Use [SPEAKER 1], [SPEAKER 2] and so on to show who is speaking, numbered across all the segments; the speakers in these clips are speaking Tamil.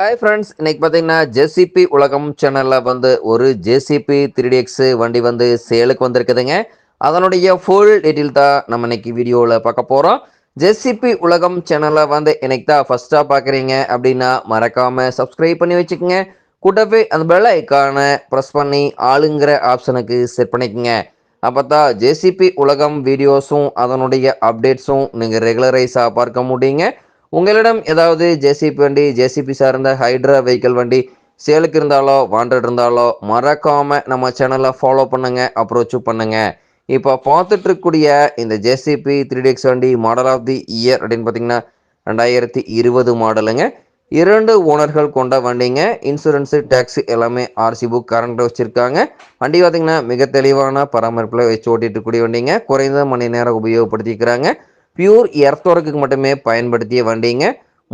[SPEAKER 1] ஹாய் ஃப்ரெண்ட்ஸ் இன்னைக்கு பார்த்தீங்கன்னா ஜேசிபி உலகம் சேனலில் வந்து ஒரு ஜேசிபி த்ரீ எக்ஸு வண்டி வந்து சேலுக்கு வந்திருக்குதுங்க. அதனுடைய ஃபுல் டீட்டெயில் தான் நம்ம இன்னைக்கு வீடியோவில் பார்க்க போகிறோம் ஜேசிபி உலகம் சேனலில் வந்து இன்னைக்கு தான் ஃபஸ்ட்டாக பார்க்குறீங்க அப்படின்னா மறக்காமல் சப்ஸ்கிரைப் பண்ணி வச்சுக்கோங்க. கூட்டவே அந்த பெல் ஐக்கானை ப்ரெஸ் பண்ணி ஆளுங்கிற ஆப்ஷனுக்கு செட் பண்ணிக்கோங்க. அப்போ தான் ஜேசிபி உலகம் வீடியோஸும் அதனுடைய அப்டேட்ஸும் நீங்கள் ரெகுலரைஸாக பார்க்க முடியுங்க. உங்களிடம் ஏதாவது ஜேசிபி வண்டி ஜேசிபி சார்ந்த ஹைட்ரா வெஹிக்கிள் வண்டி சேலுக்கு இருந்தாலோ வாண்டட் இருந்தாலோ மறக்காமல் நம்ம சேனலை ஃபாலோ பண்ணுங்க அப்ரோச் பண்ணுங்க. இப்போ பார்த்துட்டு இருக்கக்கூடிய இந்த ஜேசிபி த்ரீ டிஎக்ஸ் வண்டி மாடல் ஆஃப் தி இயர் அப்படின்னு பார்த்தீங்கன்னா ரெண்டாயிரத்தி இருபது மாடலுங்க இரண்டு ஓனர்கள் கொண்ட வண்டிங்க. இன்சூரன்ஸு டேக்ஸி எல்லாமே ஆர்சி புக் கரண்ட் வச்சுருக்காங்க. வண்டி பார்த்திங்கன்னா மிக தெளிவான பராமரிப்பில் வச்சு ஓட்டிட்டு கூடிய வண்டிங்க. குறைந்த மணி நேரம் உபயோகப்படுத்திக்கிறாங்க. பியூர் எர்த்தோரக்கு மட்டுமே பயன்படுத்திய வண்டிங்க.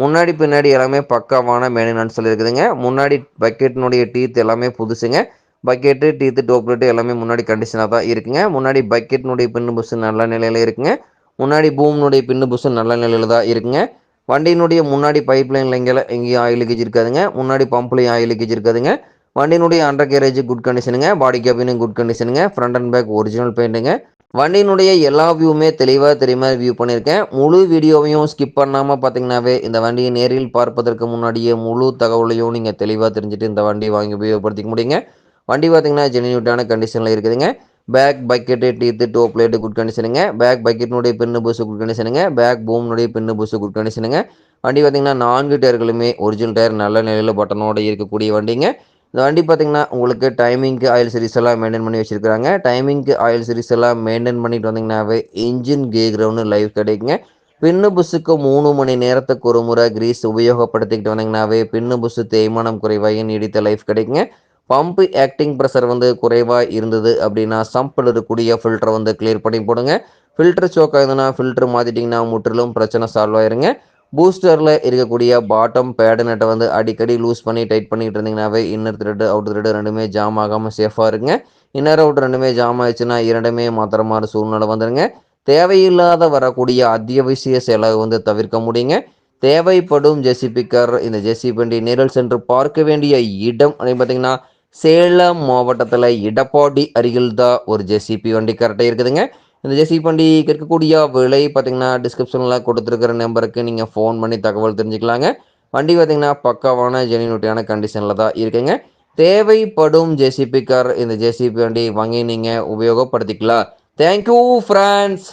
[SPEAKER 1] முன்னாடி பின்னாடி எல்லாமே பக்காவான மெயின்டெனன்ஸில் இருக்குதுங்க. முன்னாடி பக்கெட்டினுடைய டீத் எல்லாமே புதுசுங்க. பக்கெட்டு டீத்து டோப்லெட்டு எல்லாமே முன்னாடி கண்டிஷனாக தான் இருக்குங்க. முன்னாடி பக்கெட்டினுடைய பின்னு புஷு நல்ல நிலையில் இருக்குங்க. முன்னாடி பூமினுடைய பின்னு புஷு நல்ல நிலையில் தான் இருக்குங்க. வண்டியினுடைய முன்னாடி பைப் லைனில் எங்கேயும் எங்கேயும் ஆயில் லீக்கேஜ் இருக்காதுங்க. முன்னாடி பம்ப்லேயும் ஆயில் லீக்கேஜ் இருக்காதுங்க. வண்டியினுடைய அண்டர் கேரேஜ் குட் கண்டிஷனுங்க பாடி கேபினும் குட் கண்டிஷனுங்க ஃப்ரண்ட் அண்ட் பேக் ஒரிஜினல் பெயிண்ட்டுங்க வண்டியினுடைய எல்லா வியூவுமே தெளிவாக தெரியுமா வியூ பண்ணியிருக்கேன். முழு வீடியோவையும் ஸ்கிப் பண்ணாமல் பார்த்தீங்கன்னாவே இந்த வண்டியை நேரில் பார்ப்பதற்கு முன்னாடியே முழு தகவலையும் நீங்கள் தெளிவாக தெரிஞ்சுட்டு இந்த வண்டியை வாங்கி உபயோகப்படுத்திக்க முடியுங்க. வண்டி பார்த்தீங்கன்னா ஜெனியூட்டான கண்டிஷனில் இருக்குதுங்க. Back bucket teeth toe plate good கண்டிஷனுங்க back பக்கெட்டினுடைய பின்னு பூசு குட் கண்டிஷனுங்க பேக் பூம்னுடைய பின்னு பூசு குட் கண்டிஷனுங்க வண்டி பார்த்தீங்கன்னா நான்கு டயர்களுமே ஒரிஜினல் டயர் நல்ல நிலையில் பட்டனோடு இருக்கக்கூடிய வண்டிங்க. இந்த வண்டி பார்த்திங்கன்னா உங்களுக்கு டைமிங்க்கு ஆயில் சீரிஸ் எல்லாம் மெயின்டைன் பண்ணி வச்சுருக்காங்க டைமிங்க்கு ஆயில் சீரிஸ் எல்லாம் மெயின்டைன் பண்ணிட்டு வந்தீங்கன்னாவே இன்ஜின் கே கிரவுண்டு லைவ் கிடைக்குங்க. பின்னு புஸ்ஸுக்கு மூணு மணி நேரத்துக்கு ஒரு முறை கிரீஸ் உபயோகப்படுத்திக்கிட்டு வந்தீங்கன்னாவே பின்னு புஸ்ஸு தேய்மானம் குறைவாக நீடித்த லைஃப் கிடைக்குங்க. பம்பு ஆக்டிங் ப்ரெஷர் வந்து குறைவாக இருந்தது அப்படின்னா சம்பில் இருக்கக்கூடிய ஃபில்டரை வந்து கிளியர் பண்ணி போடுங்க. ஃபில்டர் சோக்காக இருந்ததுன்னா ஃபில்டர் மாற்றிட்டிங்கன்னா முற்றிலும் பிரச்சனை சால்வ் ஆயிருங்க. பூஸ்டரில் இருக்கக்கூடிய பாட்டம் பேடு வந்து அடிக்கடி லூஸ் பண்ணி டைட் பண்ணிகிட்டு இருந்தீங்கன்னாவே இன்னர் த்ரெட்டு அவுட் த்ரெட்டு ரெண்டுமே ஜாம் ஆகாமல் சேஃபாக இருங்க. இன்னர் அவுட் ரெண்டுமே ஜாம் ஆயிடுச்சுன்னா இரண்டுமே மாத்திர மாதிரி சூழ்நிலை வந்துடுங்க தேவையில்லாத வரக்கூடிய அத்தியாவசிய செலவு வந்து தவிர்க்க முடியுங்க. தேவைப்படும் ஜெசிபிக்கர் இந்த ஜெசிபி வண்டி நேரில் சென்று பார்க்க வேண்டிய இடம் அப்படின்னு பார்த்தீங்கன்னா சேலம் மாவட்டத்தில் இடப்பாடி அருகில் தான் ஒரு ஜெசிபி வண்டி கரெக்டாக இருக்குதுங்க. இந்த ஜெசி வண்டி இருக்கக்கூடிய விலை பார்த்தீங்கன்னா டிஸ்கிரிப்ஷனில் கொடுத்துருக்கிற நம்பருக்கு நீங்கள் ஃபோன் பண்ணி தகவல் தெரிஞ்சுக்கலாங்க. வண்டி பார்த்தீங்கன்னா பக்காவான ஜெனியூட்டியான கண்டிஷனில் தான் இருக்குங்க. தேவைப்படும் ஜேசிபி கார் இந்த ஜேசிபி வண்டி வாங்கி நீங்கள் உபயோகப்படுத்திக்கலாம். Thank you France